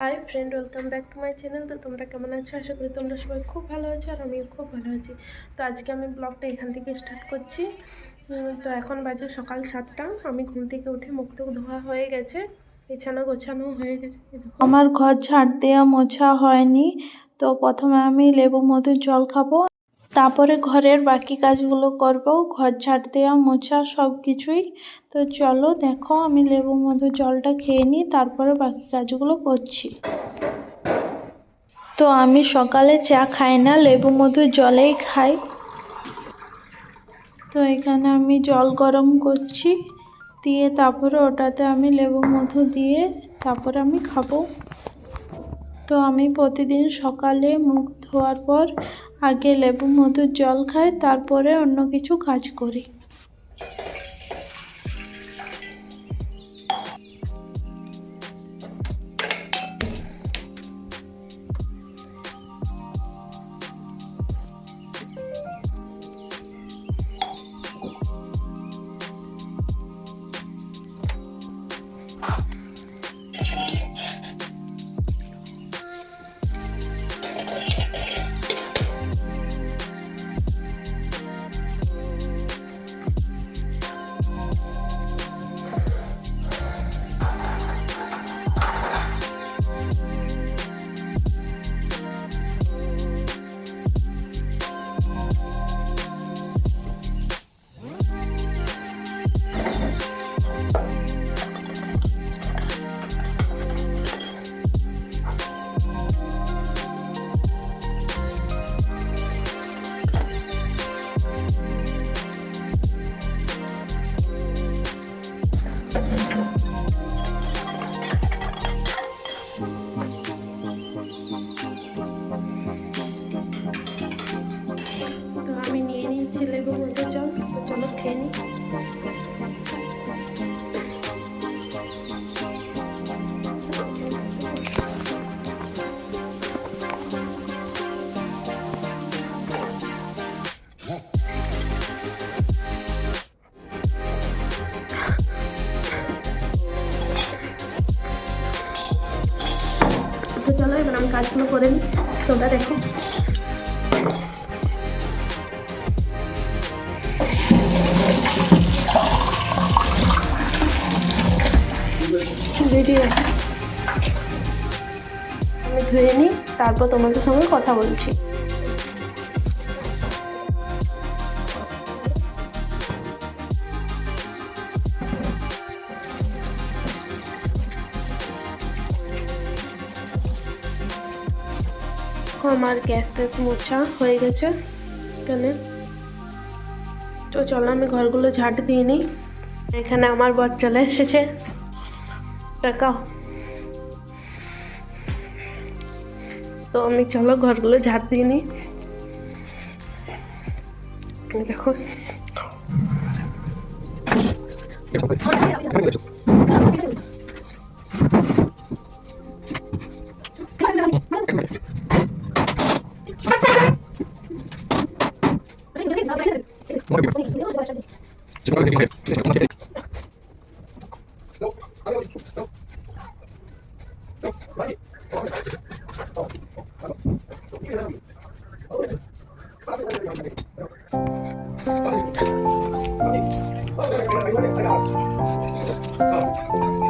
Hi friend welcome back to my channel তো তোমরা কেমন আছো? আশা করি তোমরা সবাই খুব ভালো আছো আর আমিও খুব ভালো আছি। তো আজকে আমি ব্লগটা এখান থেকে স্টার্ট করছি। তো এখন বাজে সকাল সাতটা। আমি ঘুম থেকে উঠে মুখ টুক ধোয়া হয়ে গেছে। বিছানা গোছানো হয়ে গেছে। আমার ঘর ঝাড় দেওয়া মোছা হয়নি। তো প্রথমে আমি লেবু মধুর জল খাব। তারপরে ঘরের বাকি কাজগুলো করব, ঘর ঝাড় দেওয়া, মোছা সব কিছুই। তো চলো দেখো, আমি লেবু মধুর জলটা খেয়ে নিই, তারপরে বাকি কাজগুলো করছি। তো আমি সকালে চা খাই না, লেবু মধুর জলেই খাই। তো এখানে আমি জল গরম করছি, দিয়ে তারপরে ওটাতে আমি লেবু মধু দিয়ে তারপরে আমি খাব। তো আমি প্রতিদিন সকালে মুখ ধোয়ার পর আগে লেবু মধুর জল খাই তারপরে অন্য কিছু কাজ করি। কাজগুলো করে নিই তোমরা দেখো। আমি ধুয়ে নিই তারপর তোমাদের সঙ্গে কথা বলছি। আমার গ্যাস ট্যাস মোছা হয়ে গেছে এখানে। তো চলো আমি ঘরগুলো ঝাঁট দিয়ে নিই। এখানে আমার বর চলে এসেছে। দেখাও তো আমি চলো ঘরগুলো ঝাড় দিয়ে নিই। দেখো। Oh.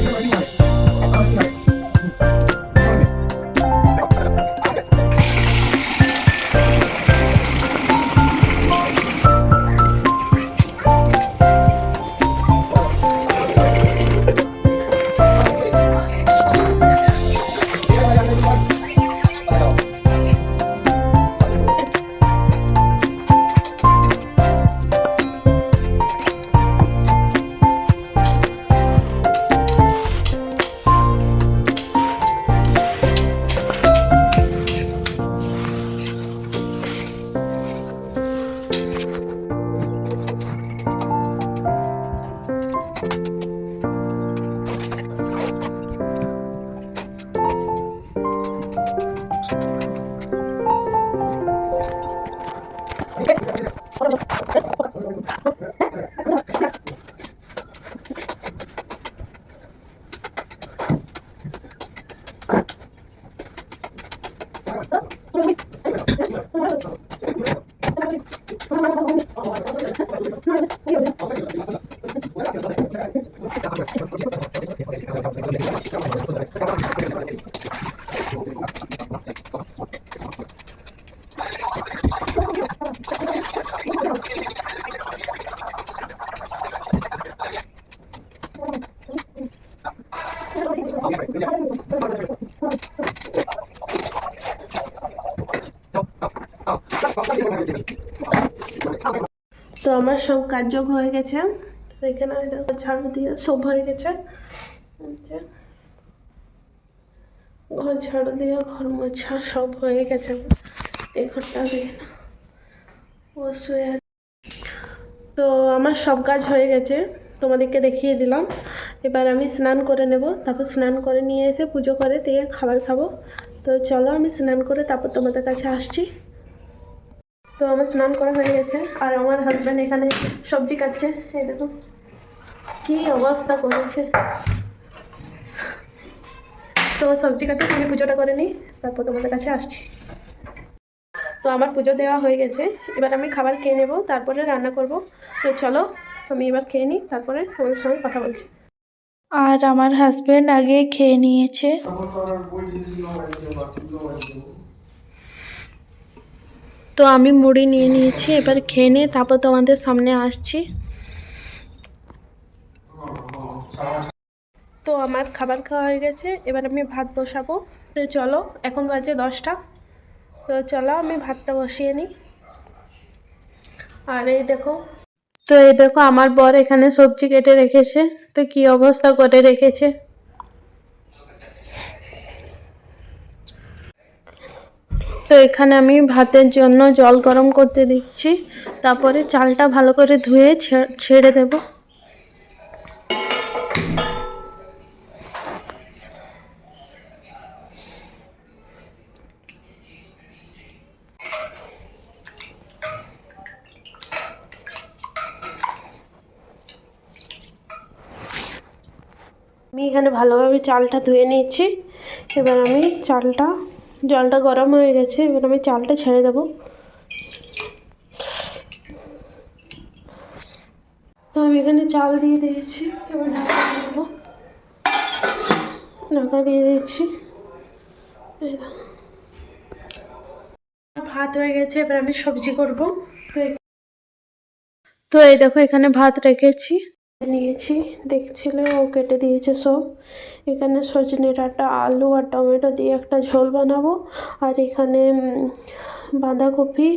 তো আমার সব কার্য হয়ে গেছে। এখানে ঝাড়ু দিয়ে সব হয়ে গেছে এই যে ঘর ঝাড়ু দিয়ে ঘর মোছা সব হয়ে গেছে। এই ঘরটা দিয়ে না ও শুয়ে আছে। তো আমার সব কাজ হয়ে গেছে, তোমাদেরকে দেখিয়ে দিলাম। এবার আমি স্নান করে নেব, তারপর স্নান করে নিয়ে এসে পুজো করে দিয়ে খাবার খাব। তো চলো আমি স্নান করে তারপর তোমাদের কাছে আসছি। তো আমার স্নান করা হয়ে গেছে, আর আমার হাজব্যান্ড এখানে সবজি কাটছে, এই দেখো। কী অবস্থা করেছে। তো সবজি কাটে আমি পুজোটা করে নিই, তারপর তোমাদের কাছে আসছি। তো আমার পুজো দেওয়া হয়ে গেছে, এবার আমি খাবার খেয়ে নেব, তারপরে রান্না করব। তো চলো, আমি এবার খেয়ে নিই, তারপরে তোমাদের সঙ্গে কথা বলছি। আর আমার হাজব্যান্ড আগে খেয়ে নিয়েছে। তো আমি মুড়ি নিয়ে নিয়েছি, এবার খেয়ে নিয়ে তারপর তোমাদের সামনে আসছি তো আমার খাবার খাওয়া হয়ে গেছে, এবার আমি ভাত বসাবো। তো চলো, এখন বাজে দশটা। তো চলো, আমি ভাতটা বসিয়ে নিই। আর এই দেখো। তো এই দেখো, আমার বর এখানে সবজি কেটে রেখেছে। তো কি অবস্থা করে রেখেছে? তো এখানে আমি ভাতের জন্য জল গরম করতে দিচ্ছি। তারপরে চালটা ভালো করে ধুয়ে ছেড়ে দেব। এখানে ভালোভাবে চালটা ধুয়ে নিয়েছি। এবার আমি চালটা, জলটা গরম হয়ে গেছে, এবার আমি চালটা ছেড়ে দেবো। তো আমি এখানে চাল দিয়ে দিয়েছি, এবার ঢাকা দেবো। ঢাকা দিয়ে দিয়েছি। ভাত হয়ে গেছে, এবার আমি সবজি করব। তো তো এই দেখো, এখানে ভাত রেখেছি। নিয়েছি। দেখছিলে, ও কেটে দিয়েছে সব। এখানে সজনে ডাঁটা, আলু আর টমেটো দিয়ে একটা ঝোল বানাবো। আর এখানে বাঁধাকপি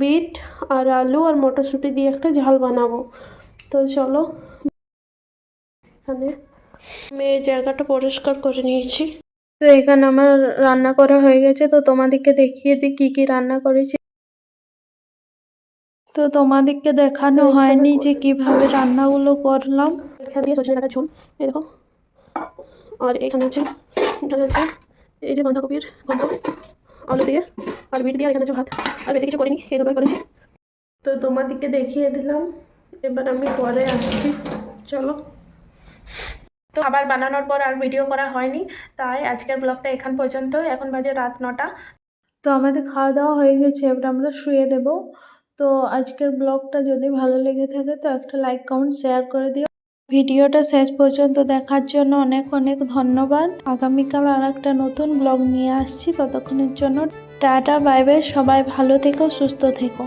বিট আর আলু আর মটরশুঁটি দিয়ে একটা ঝাল বানাবো। তো চলো, এখানে এই জায়গাটা পরিষ্কার করে নিয়েছি। তো এখানে আমার রান্না করা হয়ে গেছে। তো তোমাদেরকে দেখিয়ে দিই কী কী রান্না করেছি। তো তোমাদেরকে দেখানো হয়নি যে কীভাবে রান্নাগুলো করলাম। এখানে দিয়ে সজনে ডাঁটা ঝোল। এই দেখো। আর এখানে আছে এখানে আছে এই যে বাঁধাকপির গন্ধ আলু দিয়ে আর বিট দিয়ে আর এখানে আছে ভাত। আর বেশি কিছু করিনি এই দুটোই করেছি। তো তোমাদেরকে দেখিয়ে দিলাম। এবার আমি পরে আসছি। চলো। তো আবার বানানোর পর আর ভিডিও করা হয়নি তাই আজকের ব্লগটা এখান পর্যন্ত এখন বাজে রাত নটা। তো আমাদের খাওয়া দাওয়া হয়ে গেছে এবার আমরা শুয়ে দেব। তো আজকের ব্লগটা যদি ভালো লেগে থাকে তো একটা লাইক কমেন্ট শেয়ার করে দিও। ভিডিওটা শেষ পর্যন্ত দেখার জন্য অনেক অনেক ধন্যবাদ। আগামীকাল আর একটা নতুন ব্লগ নিয়ে আসছি। ততক্ষণের জন্য টাটা বাইবে বাই সবাই ভালো থেকো, সুস্থ থেকো।